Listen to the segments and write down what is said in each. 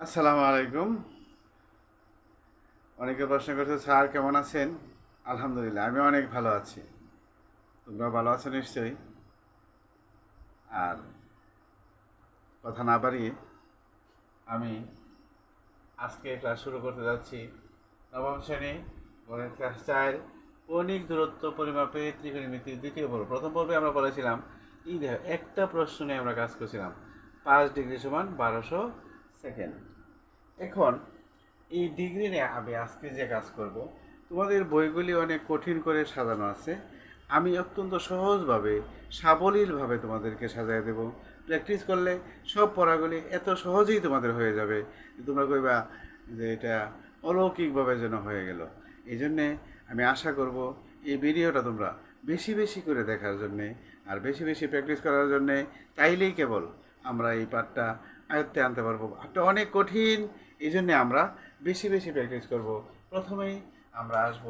আসসালামু আলাইকুম। অনেকে প্রশ্ন করছে, স্যার, কেমন আছেন? আলহামদুলিল্লাহ, আমি অনেক ভালো আছি। তোমরা ভালো আছো নিশ্চয়ই। আর কথা না বাড়িয়ে আমি আজকে ক্লাস শুরু করতে যাচ্ছি। নবম শ্রেণি, গণিত ক্লাস চার, কৌণিক দূরত্ব পরিমাপে ত্রিকোণমিতির দ্বিতীয় পর্ব। প্রথম পর্বে আমরা বলেছিলাম, এই একটা প্রশ্ন নিয়ে আমরা কাজ করছিলাম। পাঁচ ডিগ্রি সমান বারোশো সেকেন্ড। এখন, এই ডিগ্রি নিয়ে আমি আজকে যে কাজ করব, তোমাদের বইগুলি অনেক কঠিন করে সাজানো আছে। আমি অত্যন্ত সহজভাবে, সাবলীলভাবে তোমাদেরকে সাজাই দেব। প্র্যাকটিস করলে সব পড়াগুলি এত সহজেই তোমাদের হয়ে যাবে তোমরা কইবা যে এটা অলৌকিকভাবে যেন হয়ে গেল। এই জন্যে আমি আশা করব এই ভিডিওটা তোমরা বেশি বেশি করে দেখার জন্যে আর বেশি বেশি প্র্যাকটিস করার জন্যে তাইলেই কেবল আমরা এই পাঠটা আয়ত্তে আনতে পারব। পাঠটা অনেক কঠিন এই জন্যে আমরা বেশি বেশি প্র্যাকটিস করব। প্রথমেই আমরা আসব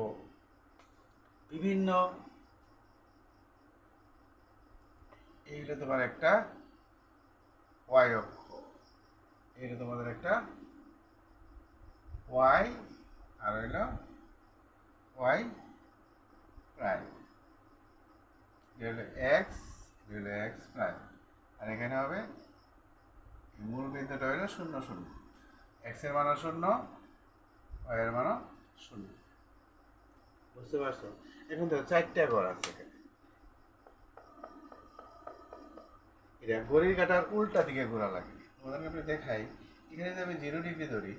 বিভিন্ন এইটা তোমার একটা ওয়াই অক্ষ। এইটা তোমাদের একটা ওয়াই আর হইল ওয়াই প্রাইম এটা এক্স এটা এক্স প্রাইম আর এখানে হবে মূল বিন্দুটা হলো শূন্য শূন্য। এক্সের মানও শূন্য এর মানও শূন্য। বুঝতে পারছ? এখন তো চারটা ঘর আছে এটা ঘড়ির কাটার উল্টা দিকে ঘোরা লাগে। তোমাদেরকে আমি দেখাই, এখানে যদি আমি জিরো ডিগ্রি ধরি,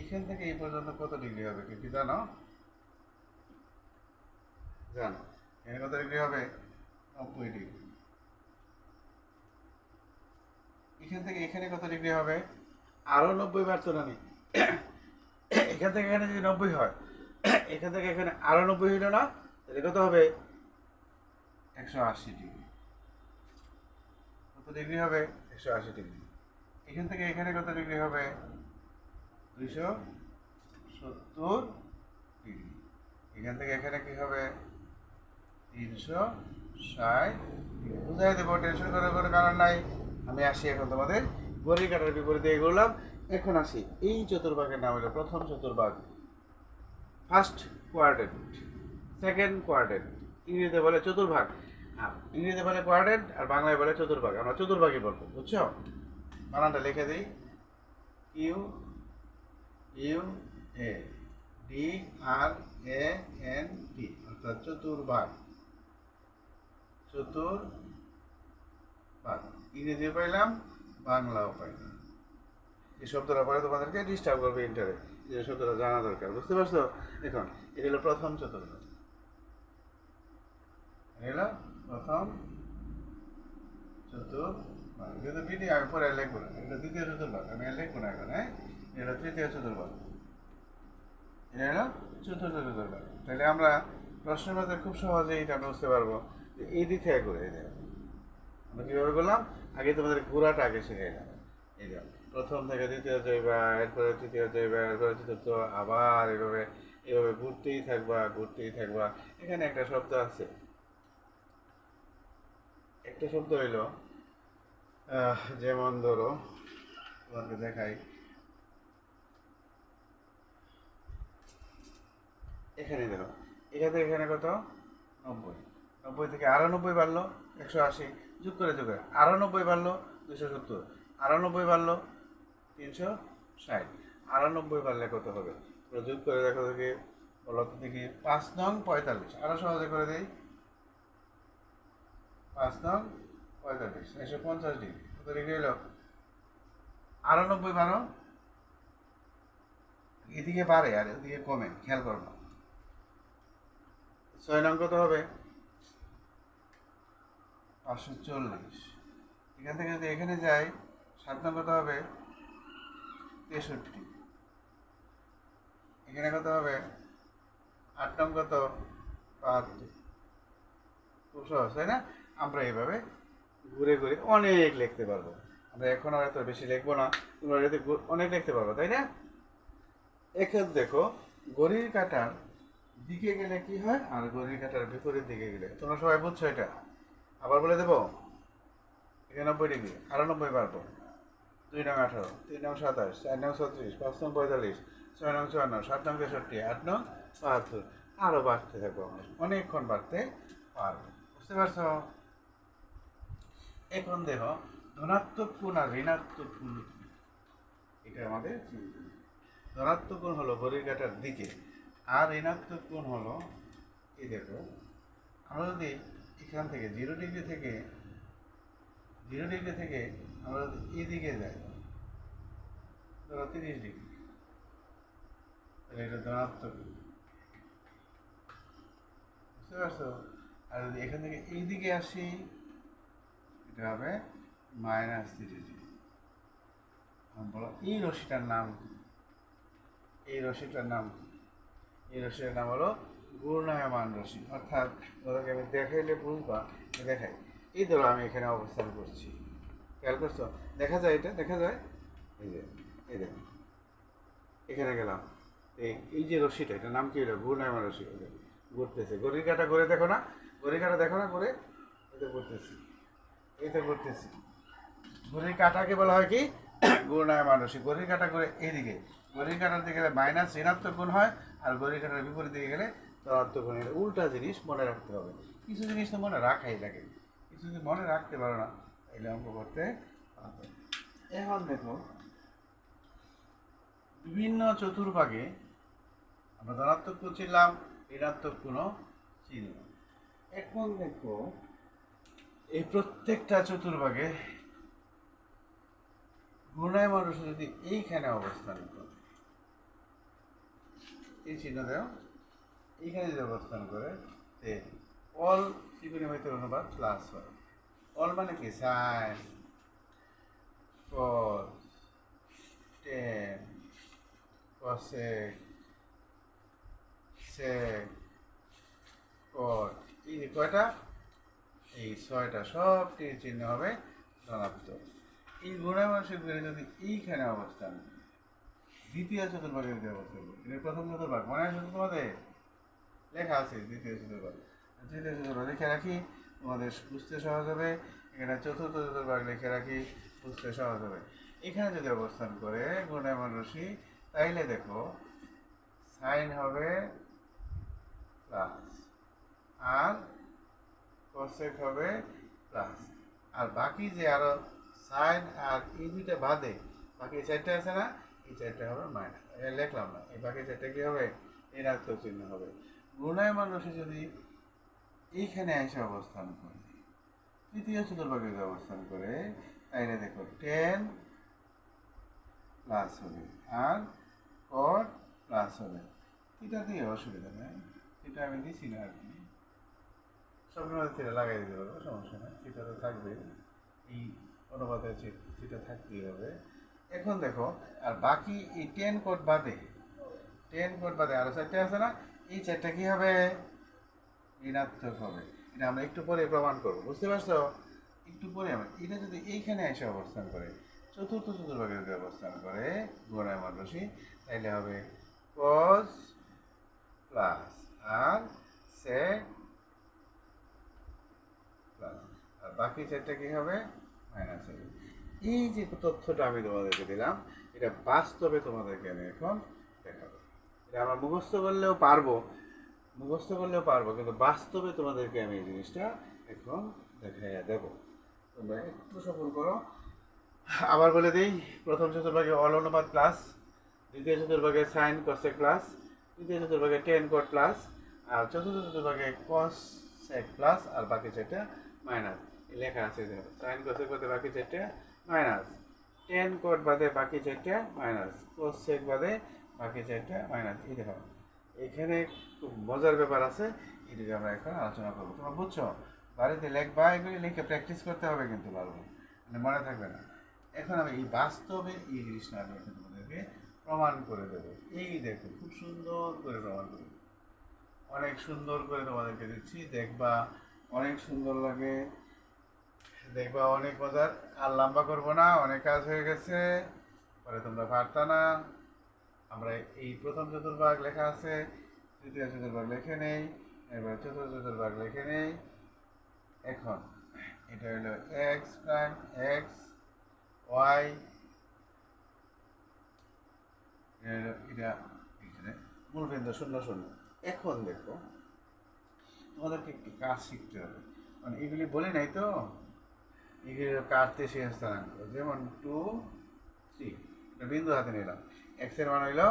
এখান থেকে এই পর্যন্ত কত ডিগ্রি হবে? কি জানো? জানো। এখানে কত ডিগ্রি হবে? নব্বই ডিগ্রি এখান থেকে এখানে কত ডিগ্রি হবে? আরও নব্বই বার তো নানি এখান থেকে এখানে যদি নব্বই হয়, এখান থেকে এখানে আরও নব্বই হইল না, তাহলে কত হবে? একশো আশি ডিগ্রি কত ডিগ্রি হবে? একশো আশি ডিগ্রি এখান থেকে এখানে কত ডিগ্রি হবে? দুইশো সত্তর ডিগ্রি এখান থেকে এখানে কি হবে? তিনশো ষাট বুঝাই দেবো টেনশন করার কোনো কারণ নাই। আমি আসি এখন তোমাদের গড়ি কাটার বিপরীতে এগোলাম এখন আসি। এই চতুর্ভাগের নাম হলো প্রথম চতুর্ভাগ। ফার্স্ট কোয়ার্ডেন্ট সেকেন্ড কোয়ার্ডেন্ট ইংরেজিতে বলে চতুর্ভাগ। আর ইংরেজিতে বলে কোয়ার্ডেন্ট আর বাংলায় বলে চতুর্ভাগ। আমরা চতুর্ভাগই বলব, বুঝছ? বানানটা লিখে দিই। U U A D R A N T অর্থাৎ চতুর্ভাগ। চতুর্ভাগ ইংরেজিও পাইলাম, বাংলাও পাইলাম। এই শব্দটা পরে তোমাদেরকে ডিস্টার্ব করবে ইন্টারে এই শব্দটা জানা দরকার, বুঝতে পারছ? এখন, এটা হলো প্রথম চতুর্ভাগ এটা হলো প্রথম চতুর্ভাগ। কিন্তু ভিডিও আমি পরে লিখব না। এটা দ্বিতীয় চতুর্ভাগ, আমি লিখব না এখন হ্যাঁ? এটা তৃতীয় চতুর্ভাগ। এটা হলো চতুর্থ চতুর্ভাগ। তাহলে আমরা প্রশ্নের মধ্যে খুব সহজেই এটা বুঝতে পারব। এই দিক থেকে করে দেখো আমরা কীভাবে করলাম? আগে তোমাদের ঘোরাটা আগে শিখে এলাম এই প্রথম থেকে দ্বিতীয় যাইবা এরপরে তৃতীয় যাইবা এরপরে চতুর্থ, আবার এভাবে এভাবে ঘুরতেই থাকবা ঘুরতেই থাকবা। এখানে একটা শব্দ আছে। একটা শব্দ হইল যেমন ধরো, তোমাকে দেখাই। এখানে দেখো, এখান এখানে কত? নব্বই। নব্বই থেকে আটানব্বই বাড়লো, একশো আশি। যোগ করে যোগ করে। আটানব্বই বাড়লো দুশো সত্তর। আটানব্বই বাড়লো তিনশো ষাট। আটানব্বই বাড়লে কত হবে? যোগ করে দেখো দেখি, বলো তো দেখি। পাঁচ নং পঁয়তাল্লিশ। আরও সহজে করে দেই। পাঁচ নং পঁয়তাল্লিশ। একশো পঞ্চাশ ডিগ্রি। কত ডিগ্রি এলো আটানব্বই বারো এদিকে বাড়ে আর এদিকে কমে। খেয়াল করব ছয় নং কত হবে? পাঁচশো চল্লিশ। এখান থেকে যদি এখানে যাই, সাত নং কত হবে তেষট্টি। এখানে কত হবে? আট নং কত বাহাত্তর। খুব সহজ, তাই না? আমরা এইভাবে ঘুরে ঘুরে অনেক লিখতে পারব। আমরা এখন আর এত বেশি লিখব না, তোমরা এতে অনেক লিখতে পারব, তাই না? এক্ষেত্রে দেখো, ঘড়ির কাটার দিকে গেলে কি হয় আর ঘড়ির কাটার বিপরীত দিকে গেলে? তোমরা সবাই বুঝছ এটা? আবার বলে দেবো? একানব্বই ডিগ্রি, আটানব্বই পারব দুই নং আঠারো, তিন নং সাতাশ, চার নং ছত্রিশ, পাঁচ নং পঁয়তাল্লিশ, ছয় নং চুয়ান্ন, সাত নং তেষট্টি, আট নং বাহাত্তর। আরও বাড়তে থাকব অনেকক্ষণ বাড়তে পারব। বুঝতে পারছ? এখন দেহ ধনাত্মক কোণ আর ঋণাত্মক কোণ এটা আমাদের ধনাত্মক কোণ হলো ঘড়ির কাঁটার দিকে আর ঋণাত্মক কোণ হলো এই দেখো। আমরা যদি এখান থেকে জিরো ডিগ্রি থেকে জিরো ডিগ্রি থেকে আমরা এদিকে যাই। ধরো তিরিশ ডিগ্রি তাহলে এটা ধনাত্মক। বুঝতে পারছ? আর যদি এখান থেকে এই দিকে আসি, এটা হবে মাইনাস তিরিশ ডিগ্রি বলো, এই রশিটার নাম এই রশিটার নাম এই রশিটার নাম হলো ঘূর্ণায়মান রশি অর্থাৎ তোমাকে আমি দেখাইলে বুঝবা, দেখাই। এই ধরো আমি এখানে অবস্থান করছি। খেয়াল করছ? দেখা যায় এটা, দেখা যায়? এই যে, এই দেখো। এখানে গেলাম। এই এই যে রশিটা এটার নাম কি হলো? ঘূর্ণায়মান রশি ঘুরতেছে। ঘড়ির কাটা ঘুরে দেখো না? ঘড়ির কাটা দেখো না এই তো ঘুরতেছি। এই ঘুরতেছি। ঘড়ির কাটাকে বলা হয় কি? ঘূর্ণায়মান রশি ঘড়ির কাটা করে এইদিকে। ঘড়ির কাটার দিকে গেলে মাইনাস ঋণাত্মক গুণ হয়, আর ঘড়ির কাটার বিপরীত দিকে গেলে এটা উল্টা জিনিস মনে রাখতে হবে। কিছু জিনিস তো মনে রাখাই লাগে। কিছু যদি মনে রাখতে পারো না তাহলে অঙ্ক করতে এখন দেখো, বিভিন্ন চতুর্ভাগে আমরা ধনাত্মক কোণ চিনলাম, ঋণাত্মক কোণও চিনলাম। এখন দেখো, এই প্রত্যেকটা চতুর্ভাগে ঘূর্ণায় মানুষ যদি এইখানে অবস্থান করে, এই চিহ্ন দেও। এইখানে যদি অবস্থান করে তে অল ত্রিকোণমিতির অনুপাত প্লাস হয়। অল মানে কি? সাইন কসেক সেক কট এই যে কয়টা? এই ছয়টা সবটি চিহ্ন হবে ধনাত্মক। এই গুণাংশের বেড়ে যদি এইখানে অবস্থান, দ্বিতীয় চতুর্ভাগের অবস্থান এটা প্রথম চতুর্ভাগ, মনে আছে তোমাদের? লেখা আছে, দ্বিতীয় চতুর্ভাগ তৃতীয় চতুর্ভাগ লিখে রাখি তোমাদের বুঝতে সহজ হবে। এখানে চতুর্থ চতুর্ভাগ লিখে রাখি বুঝতে সহজ হবে। এখানে যদি অবস্থান করে গুণায়মান রশি তাইলে দেখো, সাইন হবে প্লাস, আর কোসেক হবে প্লাস। আর বাকি যে আরও সাইন আর এই দুইটা বাদে, বাকি চারটে আছে না, এই চারটে হবে মাইনাস। লিখলাম না, এই বাকি চারটে কি হবে? ঋণাত্মক চিহ্ন হবে। গুণায়মান রশি যদি এইখানে এসে অবস্থান করে, তৃতীয় চতুর্ভাগে যদি অবস্থান করে, তাইলে দেখো টেন প্লাস হবে আর কট প্লাস হবে। এটা দিয়ে অসুবিধা নেই। এটা আমি দিছি না আর কি। সবের মধ্যে থিটা লাগাই দিতে পারব, সমস্যা নেই। থিটা তো থাকবে। এই অনুপাতের থিটা থাকতেই হবে। এখন দেখো, আর বাকি এই টেন কোড বাদে টেন কোড বাদে আরও চারটে আছে না? এই চারটা কি হবে ঋণাত্মক হবে? এটা আমরা একটু পরে প্রমাণ করব, বুঝতে পারছ? একটু পরে আমরা, এটা যদি এইখানে এসে অবস্থান করে, চতুর্থ চতুর্ভাগে যদি অবস্থান করে, গোড়ায় রশি তাইলে হবে কস প্লাস আর সে প্লাস আর বাকি চারটা কি হবে? মাইনাস হবে এই যে তথ্যটা আমি তোমাদেরকে দিলাম, এটা বাস্তবে তোমাদেরকে আমি এখন আমরা মুখস্থ করলেও পারব, মুখস্থ করলেও পারব, কিন্তু বাস্তবে তোমাদেরকে আমি এই জিনিসটা এখন দেখাইয়া দেব। তোমরা একটু সফল করো। আবার বলে দিই, প্রথম চতুর্ভাগে অল অনুপাত প্লাস দ্বিতীয় চতুর্ভাগে সাইন কসেক প্লাস তৃতীয় চতুর্ভাগে টেন কট প্লাস আর চতুর্থ চতুর্ভাগে কস সেক প্লাস আর বাকি চারটা মাইনাস লেখা আছে সাইন কসেক বাদে বাকি চারটা মাইনাস টেন কোট বাদে বাকি চারটা মাইনাস কোস সেক বাদে বাকি চারটা মাইনাস এই দেখো। এখানে খুব মজার ব্যাপার আছে, এটাকে আমরা এখন আলোচনা করব। তোমরা বুঝছ? বাড়িতে লেখবা এগুলি লিখে প্র্যাকটিস করতে হবে কিন্তু পারব মানে মনে থাকবে না। এখন আমি এই বাস্তবে এই জিনিসটা আমি এখন তোমাদেরকে প্রমাণ করে দেবো। এই দেখো, খুব সুন্দর করে প্রমাণ করে অনেক সুন্দর করে তোমাদেরকে দিচ্ছি। দেখবা অনেক সুন্দর লাগে। দেখবা অনেক মজার। আর লম্বা করব না, অনেক কাজ হয়ে গেছে। পরে তোমরা পারতা না। আমরা এই প্রথম চতুর্ভাগ লেখা আছে, তৃতীয় চতুর্ভাগ লেখে নেই এবার চতুর্থ চতুর্ভাগ লেখে নেই। এখন, এটা হলো এক্স প্রাইম এক্স ওয়াই এটা এখানে, মূলবিন্দু শূন্য শূন্য। এখন দেখো, তোমাদেরকে একটি কাজ শিখতে হবে। মানে এগুলি বলি নাই তো? এগুলি কাটতে সে স্থানাঙ্ক, যেমন টু থ্রি বিন্দু হাতে নিলাম। এক্সের মান হইল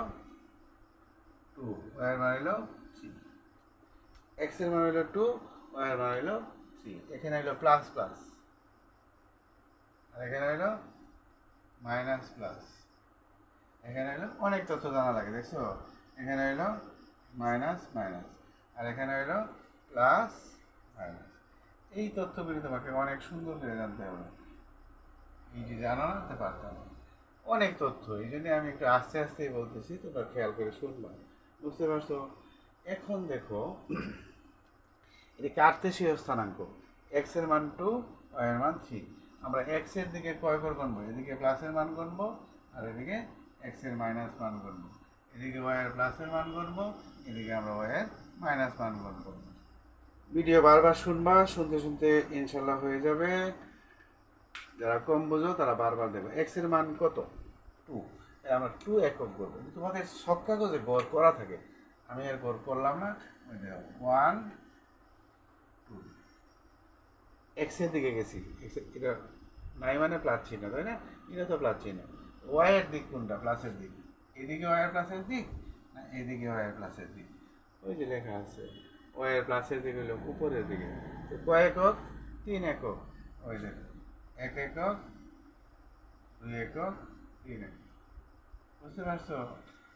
টু এর মান হইল থ্রি এক্সের মান হইল টু এর মান হইল থ্রি এখানে হইল প্লাস প্লাস আর এখানে হইল মাইনাস প্লাস এখানে হলো অনেক তথ্য জানা লাগে, দেখছ? এখানে হলো মাইনাস মাইনাস আর এখানে হলো প্লাস মাইনাস এই তথ্যগুলি তোমাকে অনেক সুন্দর করে জানতে হবে। এই যে জানা না তা পারতাম। অনেক তথ্য, এই জন্য আমি একটু আস্তে আস্তেই বলতেছি, তোমরা খেয়াল করে শুনবা। বুঝতে পারছ? এখন দেখো, এটি কার্তেশীয় স্থানাঙ্ক। এক্সের মান টু এর মান থ্রি আমরা এক্সের দিকে কয় করে গণবো এদিকে প্লাসের মান গণবো আর এদিকে এক্সের মাইনাস মান গণবো এদিকে ওয়াই এর প্লাসের মান গণবো এদিকে আমরা ওয়াই এর মাইনাস মান গণবো ভিডিও বারবার শুনবা, শুনতে শুনতে ইনশাল্লাহ হয়ে যাবে। যারা কম বোঝো তারা বারবার দেবে এক্সের মান কত? টু আমরা টু একক করব। তোমাদের সব কাগজে গড় করা থাকে। আমি আর গড় করলাম না। ওয়ান টু এক্সের দিকে গেছি। এটা নাই মানে প্লাস চিহ্ন তাই না? এটা তো প্লাস চিহ্ন। ওয়াই এর দিক কোনটা? প্লাসের দিক। এদিকে ওয়াই এর প্লাসের দিক না এদিকে ওয়াই এর প্লাসের দিক? ওই যে লেখা আছে। ওয়াই এর প্লাসের দিক হলো উপরের দিকে। তো কয় একক? তিন একক। ওই যে এক একক, দুই একক, তিন একক। বুঝতে পারছ?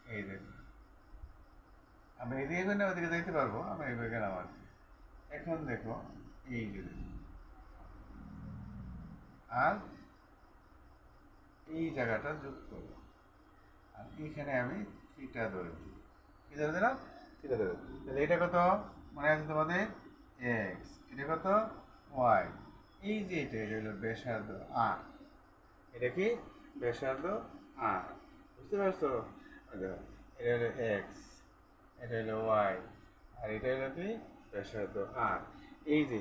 এই দেখো আমরা এদিকে গেলে ওদিকে যাইতে পারব। আমরা এগিয়ে গেলাম আর। এখন দেখো, এই যে। আর এই জায়গাটা যোগ করব। আর এইখানে আমি থিটা ধরে দিই। ধরে দিলাম? থিটা ধরে। তাহলে এটা কত? মনে আছে তোমাদের? এক্স। এটা কত? ওয়াই। এই যে এটা এটা হলো ব্যাসার্ধ আর এটা কি? ব্যাসার্ধ আর বুঝতে পারছ? এটা হলো এক্স এটা হলো ওয়াই আর এটা হলো কি? ব্যাসার্ধ আর এই যে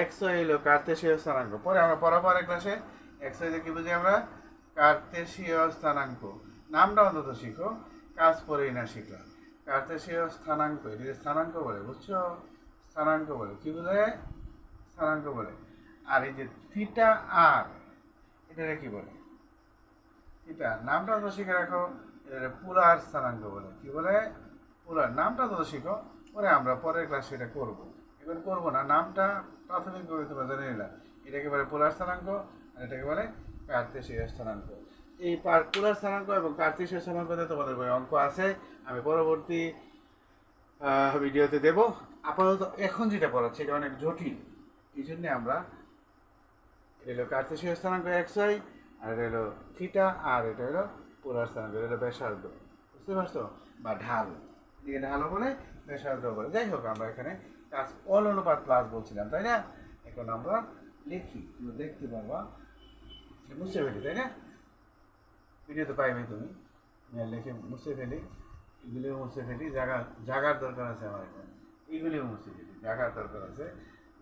এক্স ওয়াই হলো কার্তেশীয় স্থানাঙ্ক। পরে আমরা পরাপর ক্লাসে এক্স ওয়াই কি বুঝি আমরা? কার্তেশীয় স্থানাঙ্ক। নামটা অন্তত শিখো। কাজ পরেই না শিখলাম কার্তেশীয় স্থানাঙ্ক, এটিকে স্থানাঙ্ক বলে, বুঝছ? স্থানাঙ্ক বলে। কি বলে স্থানাঙ্ক বলে। আর এই যে থিটা আর এটাকে কি বলে? থিটা নামটা তো শিখে রাখো এটা পুলার স্থানাঙ্ক বলে। কি বলে? পুলার নামটা তো শিখো, পরে আমরা পরের ক্লাসে এটা করব। এখন করব না, নামটা প্রাথমিকভাবে তোমরা জেনে নিলাম এটাকে বলে পোলার স্থানাঙ্ক, আর এটাকে বলে কার্তেশীয় স্থানাঙ্ক। এই পোলার স্থানাঙ্ক এবং কার্তেশীয় স্থানাঙ্কতে তোমাদের বই অঙ্ক আছে, আমি পরবর্তী ভিডিওতে দেব। আপাতত এখন যেটা পড়াচ্ছি, এটা অনেক জটিল। এই জন্যে আমরা এটা হলো কার্তেশীয় স্থানাঙ্ক এক্স ওয়াই আর এটা হলো থিটা আর এটা হলো পোলার স্থানাঙ্ক, এটা হলো ব্যাসার্ধ। বুঝতে পারছ? বা ঢাল। এদিকে ঢালও বলে ব্যাসার্ধ বলে যাই হোক, আমরা এখানে কাজ অল অনুপাত প্লাস বলছিলাম, তাই না? এখন আমরা লিখি, তুমি দেখতে পারবা। মুছে ফেলি তাই না? ভিডিও তো পাইবে তুমি। লিখে মুছে ফেলি, এগুলিও মুছে ফেলি। জায়গা জাগার দরকার আছে আমার এখানে। এইগুলিও মুছে ফেলি জাগার দরকার আছে।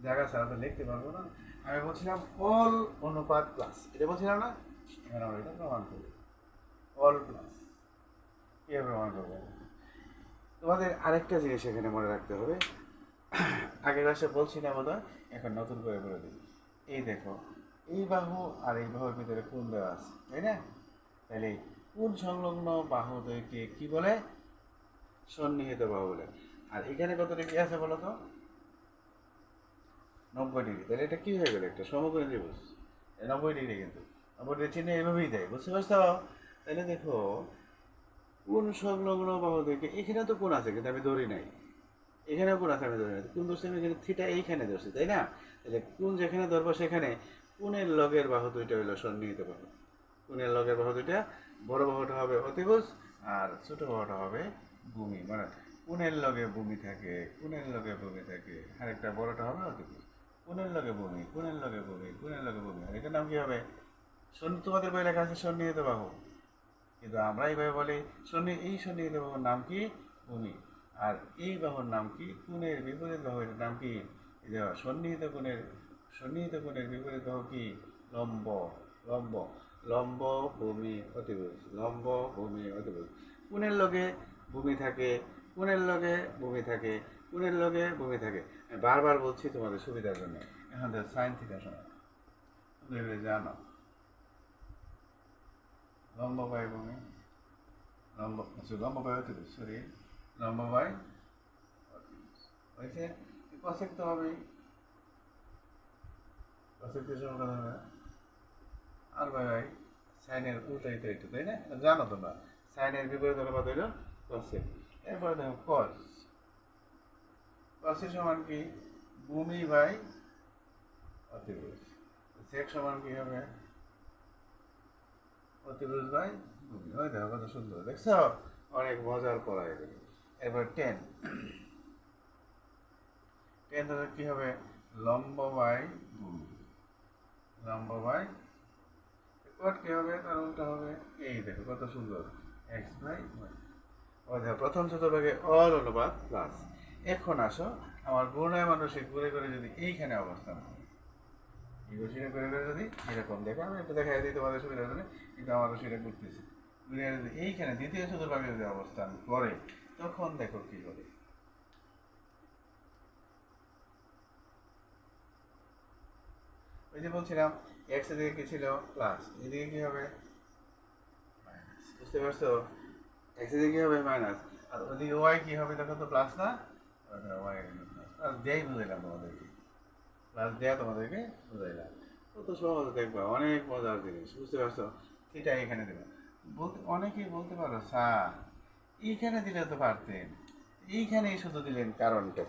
জায়গা ছাড়া তো লিখতে পারব না। আমি বলছিলাম অল অনুপাত প্লাস এটা বলছিলাম না? এখন আমরা এটা প্রমাণ করি অল প্লাস কীভাবে প্রমাণ করব? তোমাদের আরেকটা জিনিস এখানে মনে রাখতে হবে। আগের ক্লাসে বলছি না বোধ এখন নতুন করে বলে দিই। এই দেখো, এই বাহু আর এই বাহুর ভিতরে কোন দেওয়া আছে, তাই না? তাহলে কোন সংলগ্ন বাহু দ্বয়কে কি বলে? সন্নিহিত বাহু বলে। আর এখানে কত ডিগ্রি আছে বলো তো? নব্বই ডিগ্রি। তাহলে এটা কি হয়ে গেল? একটা সমকোণী ত্রিভুজ। নব্বই ডিগ্রি কিন্তু। নব্বই ডিগ্রি চিহ্ন এভাবেই দেয়। বুঝতে পারছ? তাহলে দেখো, কোন সংলগ্ন বাহু দ্বয়কে এখানে তো কোন আছে, কিন্তু আমি ধরি নাই। এখানেও কোন আছে, আমি ধরি নাই। কোন ধরছি, আমি এখানে থিটা এইখানে ধরছি, তাই না? তাহলে কোন যেখানে ধরবো সেখানে কোনের লগের বাহু দুইটা হইল সন্নিহিত বাহু। কোনের লগের বাহু দুইটা বড় বাহুটা হবে অতিভুজ, আর ছোট বাহুটা হবে ভূমি। মানে কোনের লগে ভূমি থাকে কোনের লগে ভূমি থাকে, আরেকটা বড়টা হবে অতিভুজ। কোনের লগে ভূমি কোনের লগে ভূমি কোনের লগে ভূমি আর এটার নাম কি হবে? সন্নি তোমাদের বই লেখা আছে সন্নিহিত বাহু। কিন্তু আমরা এইভাবে বলি সন্নি এই সন্নিহিত বাহুর নাম কি? ভূমি আর এই বাহুর নাম কি? কোণের বিপরীত বাহুর নাম কি? সন্নিহিত কোণের সন্নিহিত কোণের বিপরীত বাহু কি? লম্ব লম্ব লম্ব ভূমি অতিভুজ লম্ব ভূমি অতিভুজ কোনের লগে ভূমি থাকে, কোনের লগে ভূমি থাকে, কোনের লগে ভূমি থাকে। বারবার বলছি তোমাদের সুবিধার জন্য। এখান থেকে সাইন থিটা সমান জানো। লম্ব বাই ভূমি লম্ব লম্ব বাই অতিভুজ সরি লম্ব বাই হয়েছে। কসেক তো হবেই কসেক তো আর ভাই ভাই সাইনের উল্টাই তো একটু তাই না? জানো তোমরা সাইনের বিপরীত অনুপাত হইল কসেক এরপরে দেখো কস কসের সমান কি? ভূমি বাই অতিভুজ। সেক সমান কি হবে? অতিভুজ বাই ভূমি। ওই দেখো কত সুন্দর দেখছ? অনেক মজার পড়া এগুলো এবার টেন টেন তাহলে কি হবে? লম্ব বাই ভূমি। লম্ব বাই কট কি হবে? তার উল্টা হবে এই দেখো কত সুন্দর। এক্স বাই ওয়াই ও দেখো প্রথম চতুর্ভাগে অল অনুপাত প্লাস এখন আসো, আমার গুণায় মানুষের ঘুরে করে যদি এইখানে অবস্থান রশিটা করে করে যদি এরকম, দেখো আমি একটু দেখাই দিই তোমাদের সুবিধা কিন্তু আমার যদি এইখানে দ্বিতীয় যদি অবস্থান করে, তখন দেখো ওই যে বলছিলাম এক্স এদিকে কি ছিল? প্লাস এদিকে কি হবে? বুঝতে পারছ? এক্স এদিকে কি হবে? মাইনাস আর ওদিকে ওয়াই কি হবে? দেখো তো প্লাস না? সেটা এখানে অনেকেই বলতে পারো স্যার দিলে তো পারতেন এইখানেই শুধু দিলেন কারণটা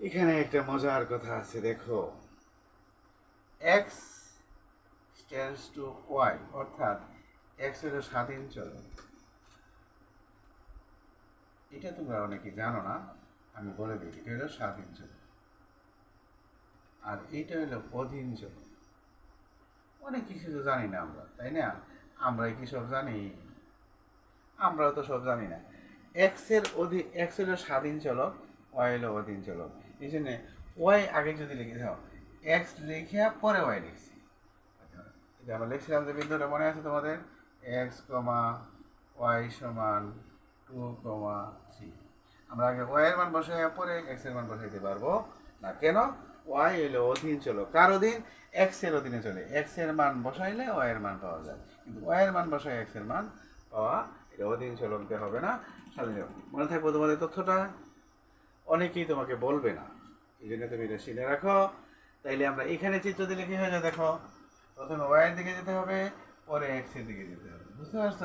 এখানে একটা মজার কথা আছে দেখো এক্স টেন্স টু ওয়াই অর্থাৎ এক্স হলো স্বাধীন চলন এটা তোমরা অনেকে জানো না, আমি বলে দিই, এটা হলো স্বাধীন চলন আর এইটা হলো অধীন চলন অনেক কিছু তো জানি না আমরা, তাই না? আমরা কি সব জানি? আমরাও তো সব জানি না। এক্সের অধীন এক্স হলো স্বাধীন চলক ওয়াই হলো অধীন চলক। এই জন্যে ওয়াই আগে যদি লিখে দাও এক্স লিখে পরে ওয়াই লিখছি। আমরা লিখছিলাম যে বিন্দুটা মনে আছে তোমাদের? এক্স কমা ওয়াই সমান টু কমা থ্রি আমরা আগে ওয়াই এর মান বসাই পরে এক্সের মান বসাইতে পারব। না, কেন? ওয়াই হলো অধীন চলো। কার অধীন? এক্সের অধীনে চলে। এক্সের মান বসাইলে ওয়াই এর মান পাওয়া যায়। কিন্তু ওয়াই এর মান বসাই এক্সের মান পাওয়া এটা অধীন চলনতে হবে না। স্বাধীন মনে থাকব তোমাদের তথ্যটা? অনেকেই তোমাকে বলবে না। এই জন্য তুমি এটা শিখে রাখো। তাইলে আমরা এখানে চিত্র দিলে কি হয়ে যায়, দেখো। প্রথমে ওয়াইয়ের দিকে যেতে হবে, পরে এক্সের দিকে যেতে হবে। বুঝতে পারছ?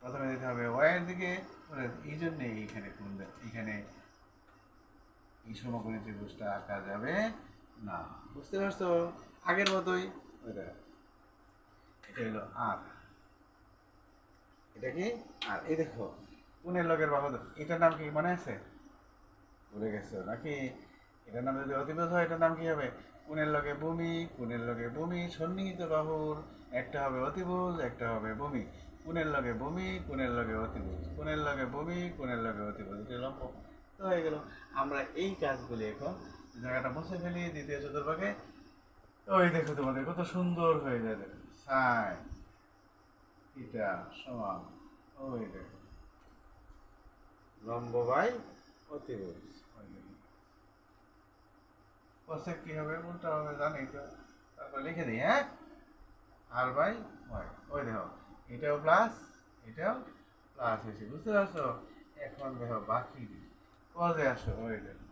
প্রথমে যেতে হবে ওয়াইয়ের দিকে এই জন্যে এইখানে কোন এইখানে এই সমকোণী ত্রিভুজটা আঁকা যাবে না। বুঝতে পারছ? আগের মতোই। এটা হলো আর। এটা কি? আর, এই দেখো কোনের লগের বাহু এটার নাম কি মনে আছে? ভুলে গেছো, নাকি? এটার নাম যদি অতিবোধ হয়, এটার নাম কি হবে? কোনের লগে ভূমি কোনের লগে ভূমি, সন্নিহিত বাহুর, একটা হবে অতিভুজ একটা হবে ভূমি। কোনের লগে বমি কোনের লগে অতি অতিভুজ কোনের লগে বমি কোনের লগে অতিভুজ এটা লম্ব। তো হয়ে গেল। আমরা এই কাজগুলি এখন জায়গাটা মুছে ফেলি দ্বিতীয় চতুর্ভাগে। ওই দেখো তোমাদের, কত সুন্দর হয়ে যায় দেখো। সাই এটা সমান, ওই দেখো। লম্ব বাই অতিভুজ ওই দেখো কি হবে? উল্টা হবে, জানি তো। তারপর লিখে দিই হ্যাঁ? আর বাই ওই দেখো। এটাও প্লাস এটাও প্লাস হয়েছে, বুঝতে পারছ? এখন দেখো বাকি কজে আসো ওই দেখো।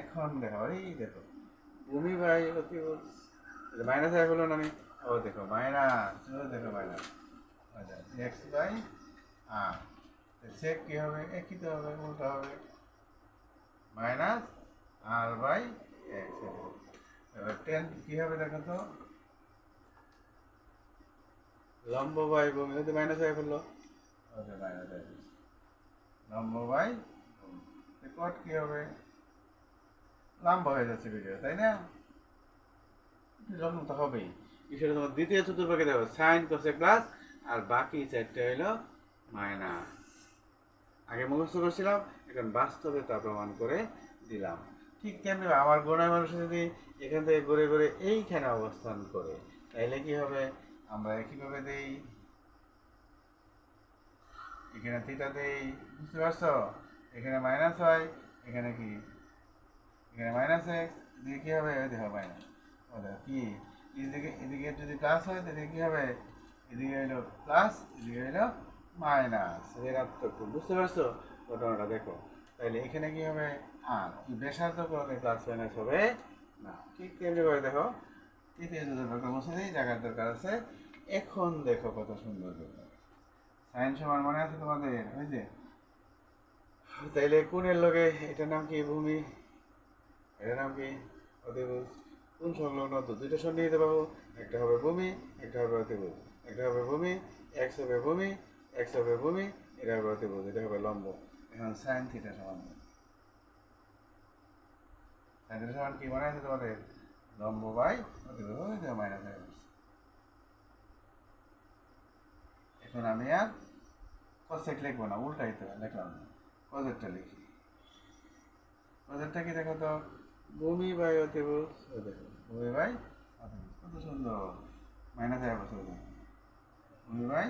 এখন দেখো, এই দেখো। ভূমি বাই অতিভুজ মাইনাস এক হলো না আমি? ও দেখো মাইনাস ও দেখো মাইনাস আচ্ছা এক্স বাই আর সেক কি হবে? একই তো হবে? উল্টা হবে। মাইনাস আর বাই এক্স এবার টেন কি হবে দেখো তো? লম্ব বাই ভূমি যদি মাইনাস হয়ে পড়ল। ওকে মাইনাস হয়ে। লম্ব বাই কট কি হবে? লম্বা হয়ে যাচ্ছে ভিডিও তাই না? এরকম তো হবেই। বিষয়টা তোমার দ্বিতীয় চতুর্ভাগে দেখো সাইন কোসে প্লাস আর বাকি চারটে হইল মাইনাস আগে মুখস্থ করছিলাম, এখন বাস্তবে তা প্রমাণ করে দিলাম। ঠিক তেমনি আমার গোড়ায় মানুষ যদি এখান থেকে ঘুরে ঘুরে এইখানে অবস্থান করে, তাইলে কি হবে? আমরা একইভাবে দেই? এখানে থিটা দেই, বুঝতে পারছ? এখানে মাইনাস হয়, এখানে কি? এখানে মাইনাস এক্স এদিকে কী হবে? দেখো মাইনাস ও কি? এদিকে এদিকে যদি প্লাস হয়, তাহলে কী হবে? এদিকে হইল প্লাস এদিকে হইল মাইনাস ঋণাত্মক বুঝতে পারছ? ঘটনাটা দেখো। তাহলে এখানে কি হবে? আর এই ব্যাসার্ধ করলে প্লাস মাইনাস হবে? না। ঠিক তেমনি করে দেখো। তৃতীয় যদি মুছে দিই, জায়গার দরকার আছে। এখন দেখো কত সুন্দর সাইন সমান মনে আছে তোমাদের? ওই যে। তাইলে কোণের লগে? এটার নাম কি ভূমি? এটার নাম কি? অতিভুজ। কোন সংলগ্ন দুইটা সন্নিহিত বাহু একটা হবে ভূমি, একটা হবে অতিভুজ। একটা হবে ভূমি এক্স হবে ভূমি এক্স হবে ভূমি, এটা হবে অতিভুজ, এটা হবে লম্ব। এখন সাইন থিটা সমান। সাইন থিটা সমান কি মনে আছে তোমাদের? লম্ব বাই অতিভুজ মাইনাস হয়ে গেছে এখন আমি আর কসেক লিখব না উল্টাই তো লিখলাম না কজেরটা লিখি। কজেরটা কি দেখো তো? ভূমি বাই অতিভুজ দেখো, ভূমি বাই কত সুন্দর। মাইনাস হয়ে বসে ভূমি বাই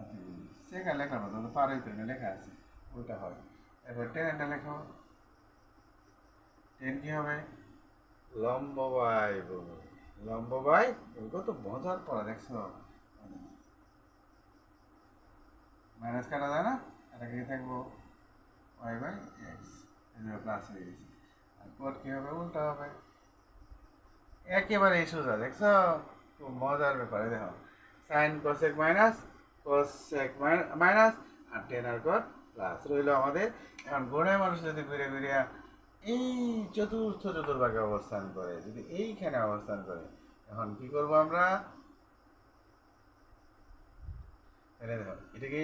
অতিভুজ সেখানে না তো পারে তো লেখা আছে, উল্টা হয়। এরপর টেন এটা লেখো। টেন কি হবে? লম্ব বাই লম্ব বাই কত মজার পড়া, দেখছ? মাইনাস কাটা যায় না? এটা কি থাকব? ওয়াই বাই এক্স এগুলো প্লাস হয়ে গেছে। আর কী হবে? উল্টা হবে। একেবারে সোজা, দেখছ? খুব মজার ব্যাপারে দেখো। Sine cosec minus cosec minus আর টেন আর কোড প্লাস রইল আমাদের। এখন গোড়ে মানুষ যদি ঘুরে ঘুরে এই চতুর্থ চতুর্ভাগে অবস্থান করে, যদি এইখানে অবস্থান করে, এখন কি করব আমরা? তাহলে দেখো, এটা কি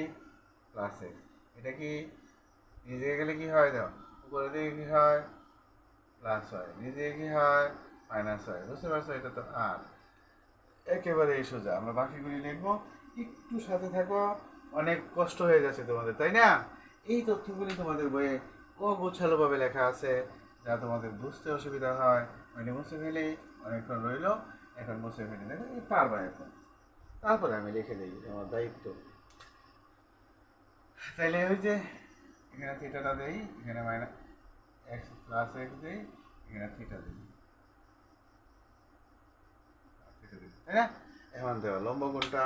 প্লাস এক্স এটা কি নিজে গেলে কি হয় দেখো, উপরের দিকে কি হয়? প্লাস হয় নিজে কি হয়? মাইনাস হয় বুঝতে পারছ? এটা তো আর। একেবারে এই সোজা। আমরা বাকিগুলি লিখব। একটু সাথে থাকো। অনেক কষ্ট হয়ে যাচ্ছে তোমাদের, তাই না? এই তথ্যগুলি তোমাদের বইয়ে অগোছালোভাবে লেখা আছে, যা তোমাদের বুঝতে অসুবিধা হয়। মানে মুছে ফেলি। অনেকক্ষণ রইল। এখন মুছে ফেলি। দেখো পারবা এখন। তারপরে আমি লিখে দিই আমার দায়িত্ব। তাহলে ওই যে এখানে থিটাটা দেই এখানে মাইনাস এক্স প্লাস এক্স দেই এখানে থিটা দিই। তাই না? এখন দেওয়া লম্ব কোনটা?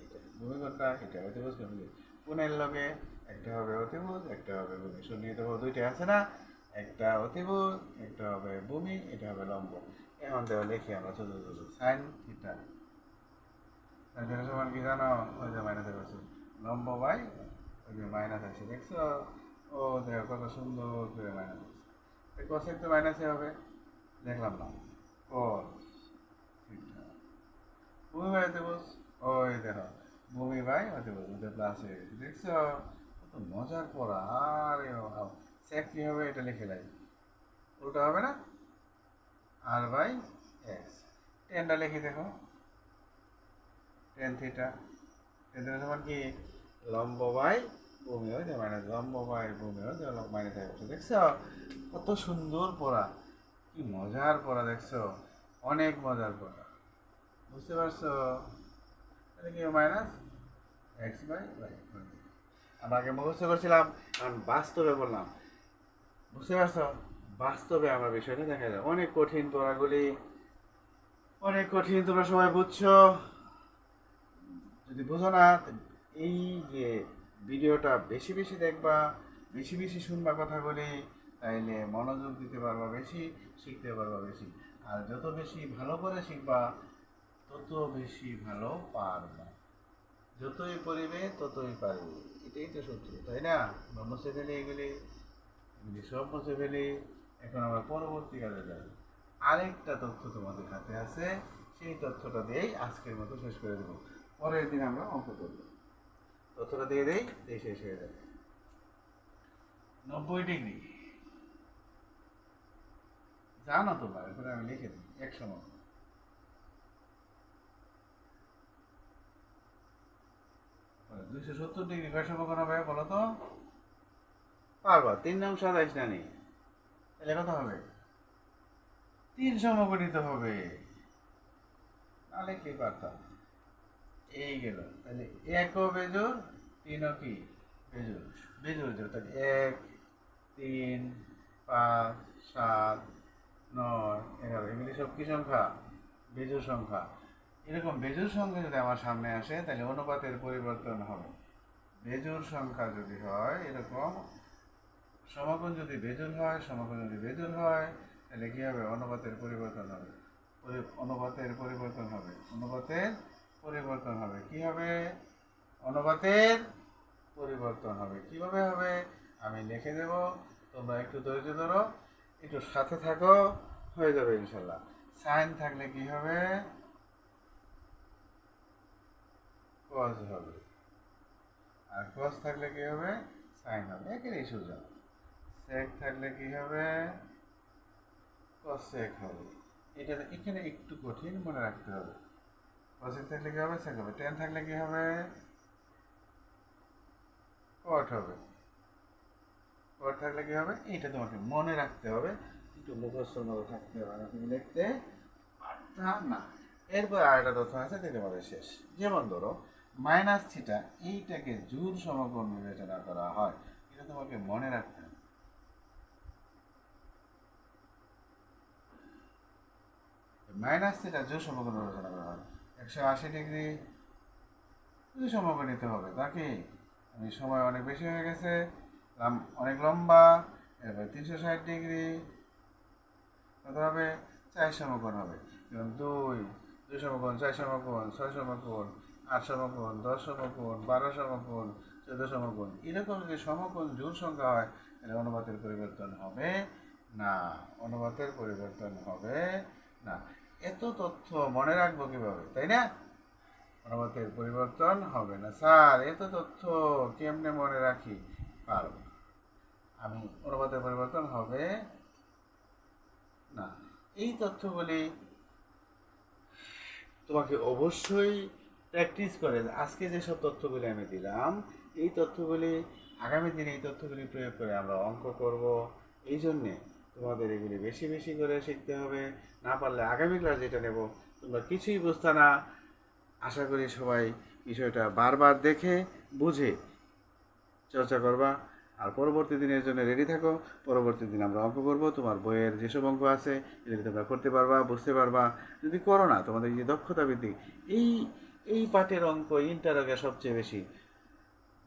এইটা ভূমি কোনটা? এটা অতিভুজ কোনটা? কোণের লগে একটা হবে অতিভুজ একটা হবে ভূমি। বাহু দুইটা আছে না? একটা অতিভুজ একটা হবে ভূমি এটা হবে লম্ব। এখন দেওয়া লিখি আমরা ছোট ছোট সাইন থিটা সমান কি জানো? ওই যে মাইনাসের আছে লম্ব বাই ওই মাইনাস আছে দেখছ ও দেখো কত সুন্দর করে মাইনাস আছে কসেক তো মাইনাসে হবে দেখলাম না কস ভূমি বাই অতিভুজ ওই দেখো ভূমি বাই অতিভুজ ওটা প্লাস হয়ে গেছে দেখছ কত মজার পড়া আরে সেক কী হবে এটা লিখে লাই উল্টা হবে না আর বাই এক্স টেনটা লিখে দেখো টেন থিটা টেন থিটা সমান কি লম্ব বাই ভূমি হয় মাইনাস লম্ব বাই ভূমি হয় মাইনাস হয়ে দেখছ? কত সুন্দর পড়া। কি মজার পড়া, দেখছ? অনেক মজার পড়া। বুঝতে পারছ? কি মাইনাস? এক্স বাই বাই আমরা আগে মুখস্থ করছিলাম, এখন বাস্তবে বললাম। বুঝতে পারছ? বাস্তবে আমার বিষয়টা দেখা যায়। অনেক কঠিন পড়াগুলি, অনেক কঠিন তোমরা সবাই বুঝছ। যদি বুঝো না এই যে ভিডিওটা বেশি বেশি দেখবা, বেশি বেশি শুনবা কথাগুলি তাইলে মনোযোগ দিতে পারবা, বেশি শিখতে পারবা বেশি। আর যত বেশি ভালো করে শিখবা, তত বেশি ভালো পারবা। যতই পড়িবে, ততই পারবে। এটাই তো সত্য, তাই না? বা মুছে ফেলি এগুলি এগুলি সব মুছে ফেলে। এখন আমরা পরবর্তী কাজে যাই। আরেকটা তথ্য তোমাদের হাতে আছে, সেই তথ্যটা দিয়েই আজকের মতো শেষ করে দেবো। পরের দিন আমরা অঙ্ক করব। তথ্যটা দিয়ে দেই দিয়ে শেষ হয়ে যাবে। নব্বই ডিগ্রি। জানো তো ভাই এরপরে আমি লিখে দিই একশো মতো দুইশো সত্তর ডিগ্রি কয় সমকোণ হবে বলো তো? পারবা তিন নং সাতাইশ না নেই তাহলে কত হবে? তিন সমকোণিত হবে। নাহলে কি পারতাম। এই গেল। তাহলে এক বেজোর তিনও কি? বেজুর। বেজুর যেটা এক, তিন, পাঁচ, সাত, নয়, এগারো। এগুলি সব কি সংখ্যা? বেজুর সংখ্যা। এরকম বেজুর সংখ্যা যদি আমার সামনে আসে, তাহলে অনুপাতের পরিবর্তন হবে। বেজুর সংখ্যা যদি হয়, এরকম সমাগুণ যদি বেজুর হয় সমাগুণ যদি বেজুর হয়, তাহলে কি হবে? অনুপাতের পরিবর্তন হবে। অনুপাতের পরিবর্তন হবে। অনুপাতের পরিবর্তন হবে। কি হবে? অনুপাতের পরিবর্তন হবে। কীভাবে হবে? আমি লিখে দেব। তোমরা একটু ধৈর্য ধরো। একটু সাথে থাকো। হয়ে যাবে ইনশাল্লাহ সাইন থাকলে কি হবে? কজ হবে। আর কজ থাকলে কি হবে? সাইন হবে। একেরই সোজা সেক থাকলে কি হবে? কসেক হবে। এটা এখানে একটু কঠিন মনে রাখতে হবে। কসেক থাকলে কি হবে? সেক হবে টেন থাকলে কি হবে? কট হবে। কট থাকলে কি হবে? এইটা তোমাকে মনে রাখতে হবে। একটু মুখস্থর মতো থাকতে হবে তুমি লিখতে পারতাম না। এরপর আরেকটা তথ্য আছে দেখে আমাদের শেষ। যেমন ধরো মাইনাস থিটা এইটাকে জুর সমকোণ বিবেচনা করা হয়। এটা তোমাকে মনে রাখতে হবে। মাইনাস থিটা জোর সমকোণ বিবেচনা করা হয়। একশো আশি ডিগ্রি যদি সমকোণ নিতে হবে তাকে আমি সময় অনেক বেশি হয়ে গেছে অনেক লম্বা এবার তিনশো ষাট ডিগ্রি, কত হবে? চার সমকোণ হবে। যেমন দুই দুই সমকোণ, চার সমকোণ, ছয় সমকোণ, আট সমকোণ, দশ সমকোণ, বারো সমকোণ, চোদ্দ সমকোণ, এরকম যদি সমকোণ জোর সংখ্যা হয়, তাহলে অনুপাতের পরিবর্তন হবে না, অনুপাতের পরিবর্তন হবে না। এত তথ্য মনে রাখব কীভাবে, তাই না? অনুপাতের পরিবর্তন হবে না। স্যার, এত তথ্য কেমনে মনে রাখি? পারব। আমি অনুপাতের পরিবর্তন হবে না। এই তথ্যগুলি তোমাকে অবশ্যই প্র্যাকটিস করে। আজকে যেসব তথ্যগুলি আমি দিলাম, এই তথ্যগুলি আগামী দিনে এই তথ্যগুলি প্রয়োগ করে আমরা অঙ্ক করব। এই জন্যে তোমাদের এগুলি বেশি বেশি করে শিখতে হবে। না পারলে আগামী ক্লাস যেটা নেব, তোমরা কিছুই বুঝতে না। আশা করি সবাই বিষয়টা বারবার দেখে, বুঝে চর্চা করবা। আর পরবর্তী দিনের জন্য রেডি থাকো। পরবর্তী দিন আমরা অঙ্ক করব। তোমার বইয়ের যেসব অঙ্ক আছে, এগুলি তোমরা করতে পারবা, বুঝতে পারবা। যদি করো না, তোমাদের যে দক্ষতা বৃদ্ধি, এই এই পাঠের অঙ্ক ইন্টারকে সবচেয়ে বেশি।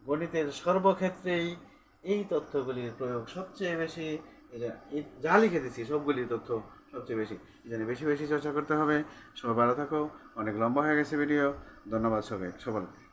গণিতের সর্বক্ষেত্রেই এই তথ্যগুলির প্রয়োগ সবচেয়ে বেশি। যা লিখে দিচ্ছি সবগুলি তথ্য সবচেয়ে বেশি। এখানে বেশি বেশি চর্চা করতে হবে। সবাই ভালো থাকো। অনেক লম্বা হয়ে গেছে ভিডিও ধন্যবাদ সবাই। সবাইকে।